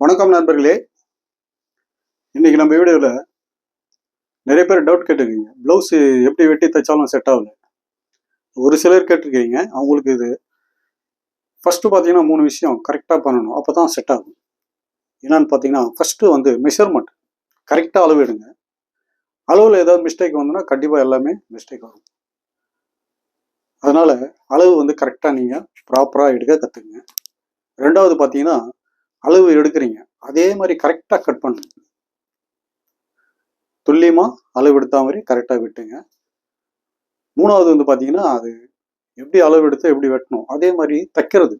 வணக்கம் நண்பர்களே. இன்னைக்கு நம்ம வீடியோவில் நிறைய பேர் டவுட் கேட்டிருக்கீங்க. ப்ளவுஸ் எப்படி வெட்டி தைச்சாலும் செட் ஆகல. ஒரு சிலர் கேட்டிருக்கீங்க. அவங்களுக்கு இது ஃபஸ்ட்டு பார்த்தீங்கன்னா மூணு விஷயம் கரெக்டாக பண்ணணும். அப்போ தான் செட் ஆகும். என்னன்னு பார்த்தீங்கன்னா ஃபஸ்ட்டு வந்து மெஷர்மெண்ட் கரெக்டாக அளவு எடுங்க அளவில் ஏதாவது மிஸ்டேக் வந்துன்னா கண்டிப்பாக எல்லாமே மிஸ்டேக் வரும் அதனால் அளவு வந்து கரெக்டாக நீங்கள் ப்ராப்பராக எடுக்க கற்றுக்குங்க ரெண்டாவது பார்த்தீங்கன்னா அளவு எடுக்கிறீங்க. அதே மாதிரி கரெக்டாக கட் பண்ணுங்க. துல்லியமாக அளவு எடுத்த மாதிரி கரெக்டாக வெட்டுங்க. மூணாவது வந்து பார்த்தீங்கன்னா அது எப்படி அளவு எடுத்து எப்படி வெட்டணும் அதே மாதிரி தைக்கிறது.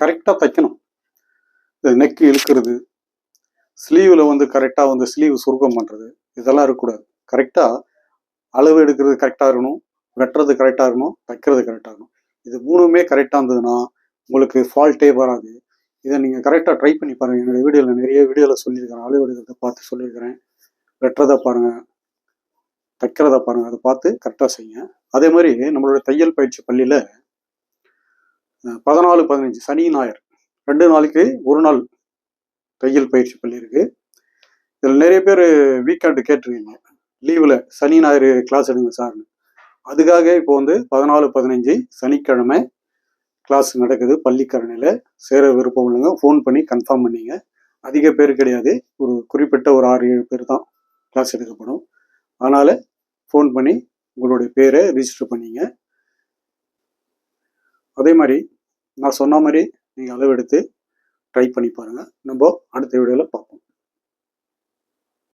கரெக்டாக தைக்கணும். இந்த நெக்கு இழுக்கிறது ஸ்லீவில் வந்து கரெக்டாக வந்து ஸ்லீவ் சுருக்கம் பண்ணுறது இதெல்லாம் இருக்கக்கூடாது. கரெக்டாக அளவு எடுக்கிறது கரெக்டாக இருக்கணும் வெட்டுறது கரெக்டாக இருக்கணும் தைக்கிறது கரெக்டாக இருக்கணும். இது மூணுமே கரெக்டாக இருந்ததுன்னா உங்களுக்கு ஃபால்ட்டே வராது. இதை நீங்கள் கரெக்டாக ட்ரை பண்ணி பாருங்கள் என்னோடய வீடியோவில் நிறைய வீடியோவில் சொல்லியிருக்கிறேன். அளவு எடுக்கிறத பார்த்து சொல்லியிருக்கிறேன். வெட்டுறதை பாருங்கள் தைக்கிறத பாருங்கள் அதை பார்த்து கரெக்டாக செய்யுங்க. அதே மாதிரி நம்மளோட தையல் பயிற்சி பள்ளியில் பதினாலு பதினஞ்சு சனி ஞாயிறு. ரெண்டு நாளைக்கு ஒரு நாள் தையல் பயிற்சி பள்ளி இருக்குது இதில் நிறைய பேர் வீக்கெண்டு கேட்டிருக்கீங்க. லீவில் சனி ஞாயிறு கிளாஸ் எடுங்க சார்னு. அதுக்காக இப்போ வந்து பதினாலு பதினஞ்சு சனிக்கிழமை கிளாஸ் நடக்குது பள்ளிக்கரணையில் சேர விருப்பம் இல்லைங்க. ஃபோன் பண்ணி கன்ஃபார்ம் பண்ணிங்க. அதிக பேர் கிடையாது. ஒரு குறிப்பிட்ட ஒரு ஆறு ஏழு பேர் தான் கிளாஸ் எடுக்கப்படும். அதனால் ஃபோன் பண்ணி உங்களுடைய பேரை ரிஜிஸ்டர் பண்ணிங்க. அதே மாதிரி நான் சொன்ன மாதிரி நீங்கள் அளவெடுத்து ட்ரை பண்ணி பாருங்கள் நம்ம அடுத்த வீடியோவில் பார்ப்போம்.